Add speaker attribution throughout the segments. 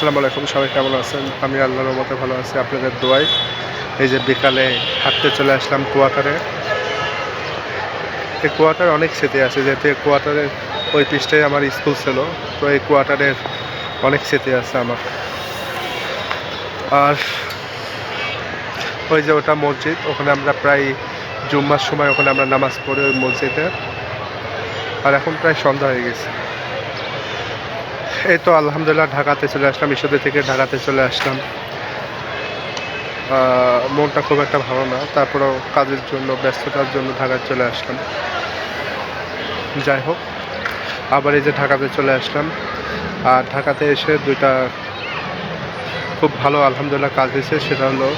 Speaker 1: আসসালামু আলাইকুম, সবাই কেমন আছেন? আমি আল্লাহর মতে ভালো আছি, আপনাদের দোয়াই এই যে বিকালে হাঁটতে চলে আসলাম কোয়ার্টারে এই কোয়ার্টারে অনেক স্মৃতি আছে, যেহেতু এই কোয়ার্টারের ওই পৃষ্ঠে আমার স্কুল ছিল, তো এই কোয়ার্টারের অনেক স্মৃতি আছে আমার। আর ওই যে ওটা মসজিদ, ওখানে আমরা প্রায় জুম্মার সময় ওখানে আমরা নামাজ পড়ি ওই মসজিদে। আর এখন প্রায় সন্ধ্যা হয়ে গেছে। এই তো আলহামদুলিল্লাহ ঢাকাতে চলে আসলাম, ঈশ্বরদী থেকে ঢাকাতে চলে আসলাম। মনটা খুব একটা ভালো না, তারপরেও কাজের জন্য, ব্যস্ততার জন্য ঢাকায় চলে আসলাম। যাই হোক, আবার এই যে ঢাকাতে চলে আসলাম। আর ঢাকাতে এসে দুইটা খুব ভালো আলহামদুলিল্লাহ কাজ হয়েছে, সেটা হলো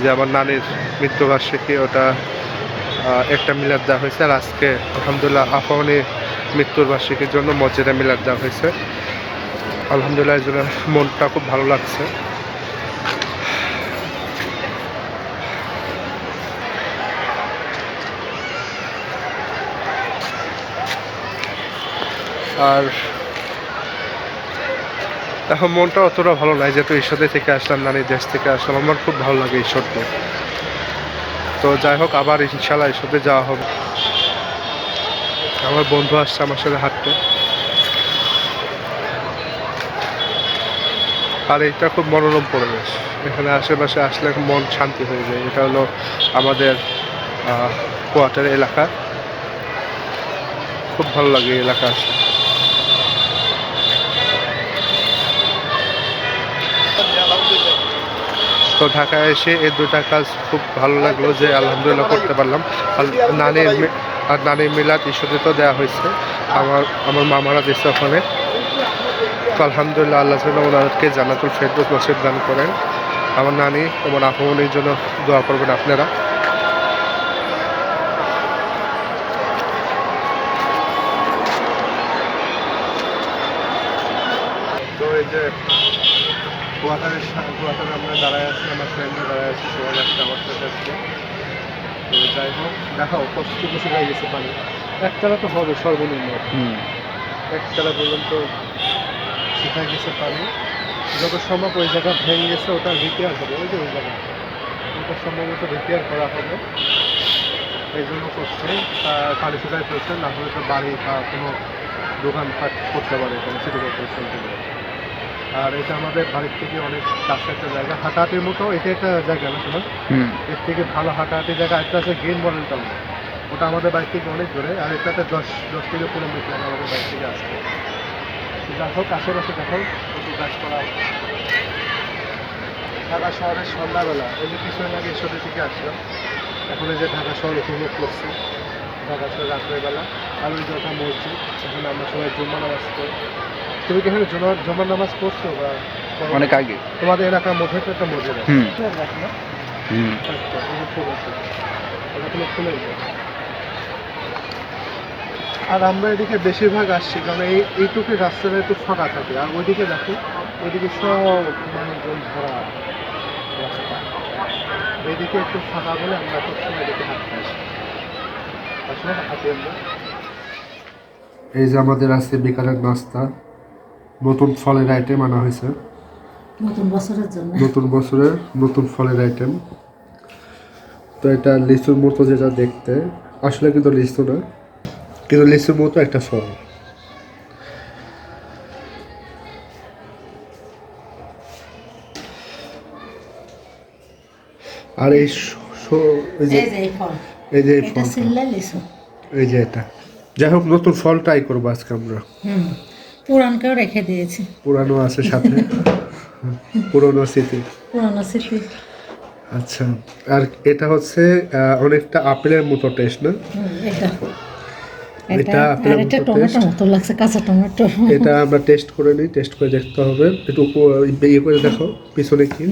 Speaker 1: যে আমার নানির মৃত্যুবার্ষিকী, ওটা একটা মিলাদ দেওয়া হয়েছে। আর আজকে আলহামদুলিল্লাহ আফানি মৃত্যুর বার্ষিকীর জন্য মসজিদে মিলাদ দেওয়া হয়েছে। আলহামদুলিল্লাহ, এই মনটা খুব ভালো লাগছে। আর এখন মনটা অতটা ভালো নাই, যেহেতু ঈশ্বরদের থেকে আসলাম নানির দেশ থেকে আসলাম, আমার খুব ভালো লাগে ঈশ্বরকে তো যাই হোক, আবার ইনশাল্লাহ ঈশ্বরদের যাওয়া হবে। আমার বন্ধু আসছে আমার সাথে হাঁটতে। আর এটা খুব মনোরম পরিবেশ। এখানে আশেপাশে আসলে মন শান্তি হয়ে যায়। এটা হলো আমাদের কোয়ার্টার এলাকা। খুব ভালো লাগে এই এলাকা আসলে। তো ঢাকায় এসে এই দুটা কাজ খুব ভালো লাগল যে আলহামদুলিল্লাহ করতে পারলাম। আর নানির আর নানির মিলাদ ইস্যুতে তো দেওয়া হয়েছে। আমার আমার মামারা দিচ্ছে ওখানে। তো আলহামদুলিল্লাহ আল্লাহ যেন ওনাদেরকে জান্নাতুল ফেরদৌস নসিব দান করেন। আমার নানি এবং আহমনির জন্য দোয়া করবেন আপনারা। তো এই যে কোয়ার্টারে আমরা দাঁড়ায় আছি আমার ফ্রেন্ডরা দাঁড়ায় আছি সবাই আসছে আমার সাথে আজকে। তো যাই হোক দেখাও কতটুকু শুকাই গেছে পানি। একতলা তো হবে সর্বনিম্ন। একতলা পর্যন্ত শুকাই গেছে পানি? যত সম্ভব ওই জায়গা ভেঙে গেছে ওটা রিপেয়ার হবে। ওই যে ওই জায়গা। ওটা সম্ভবত রিপেয়ার করা হবে। এই জন্য করছে। পানি শুকাই ফেলছে না হলে তো বাড়ি বা কোনো দোকানপাট করতে পারে এখানে সিটি কর্পোরেশন থেকে। আর এটা আমাদের বাড়ির থেকে অনেক কাছে একটা জায়গা হাঁটাহাটির মতো এটা একটা জায়গা না শোনো এর থেকে ভালো হাঁটাহাটি জায়গা একটা আছে গ্রিন মডেল টাউন ওটা আমাদের বাড়ি থেকে অনেক দূরে আর এটাতে দশ দশ থেকে পনেরো লাগে আমাদের বাড়ি থেকে আসতে হোক আশেপাশে দেখো প্রচুর গাছপালা ঢাকা শহরের সন্ধ্যাবেলা এই যে কিছুদিন আগে ঈশ্বরের থেকে আসলাম এখন এই যে ঢাকা শহর উপভোগ করছি। ঢাকা শহর রাত্রেবেলা আর ওই যে মসজিদ এখানে আমরা সবাই জমা নামাজ করি তুমি কি এখানে জমা জমা নামাজ পড়ছো বা
Speaker 2: অনেক আগে।
Speaker 1: তোমাদের এলাকার মধ্যে তো একটা মসজিদ আছে।
Speaker 2: হুম। হুম।
Speaker 1: আচ্ছা, আছে। এটা কোনো ফুলের। আর আমরা এদিকে বেশিরভাগ আসছি কারণ এই এইটুকু রাস্তাটা একটু ফাঁকা থাকে। আর ওইদিকে দেখো ওইদিকে সব মানুষজন ভরা রাস্তা। এইদিকে একটু ফাঁকা বলে আমরা সবসময় এদিকে হাঁটতে আসি। আসলে হাঁটি আমরা। এই যে আমাদের আছে বিকালের নাস্তা। নতুন ফলের আইটেম আনা হয়েছে।
Speaker 3: নতুন বছরের জন্য।
Speaker 1: নতুন বছরের নতুন ফলের আইটেম তো এটা লিচুর মতো যেটা দেখতে। আসলে কিন্তু লিচু না। কিন্তু লিচুর মতো একটা ফল আর এই এই যে
Speaker 3: এই এটা
Speaker 1: যাই হোক নতুন ফল ট্রাই করব আজকে আমরা।
Speaker 3: পুরানকেও রেখে দিয়েছি।
Speaker 1: পুরানো আছে সাথে। পুরনো স্মৃতি।
Speaker 3: পুরানো স্মৃতি।
Speaker 1: আচ্ছা। আর এটা হচ্ছে অনেকটা আপেলের মতো টেস্ট না?
Speaker 3: এটা।
Speaker 1: এটা
Speaker 3: আর এটা
Speaker 1: মতো
Speaker 3: মতো লাগছে কাঁচা টমেটো।
Speaker 1: এটা আমরা টেস্ট করে নিই টেস্ট করে দেখতে হবে। একটু ইয়ে করে দেখো পিছনে কি।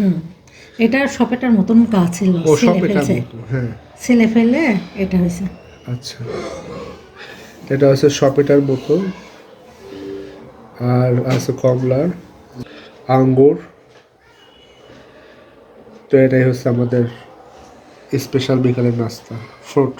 Speaker 3: এটা সপেটার মতন ছিল
Speaker 1: ও
Speaker 3: ছিলে ফেলছে।
Speaker 1: হ্যাঁ।
Speaker 3: ছিলে ফেলে এটা হয়েছে।
Speaker 1: আচ্ছা। এটা হচ্ছে সপেটার মতো। আর আছে কমলার আঙ্গুর। তো এটাই হচ্ছে আমাদের স্পেশাল বিকালের নাস্তা ফ্রুট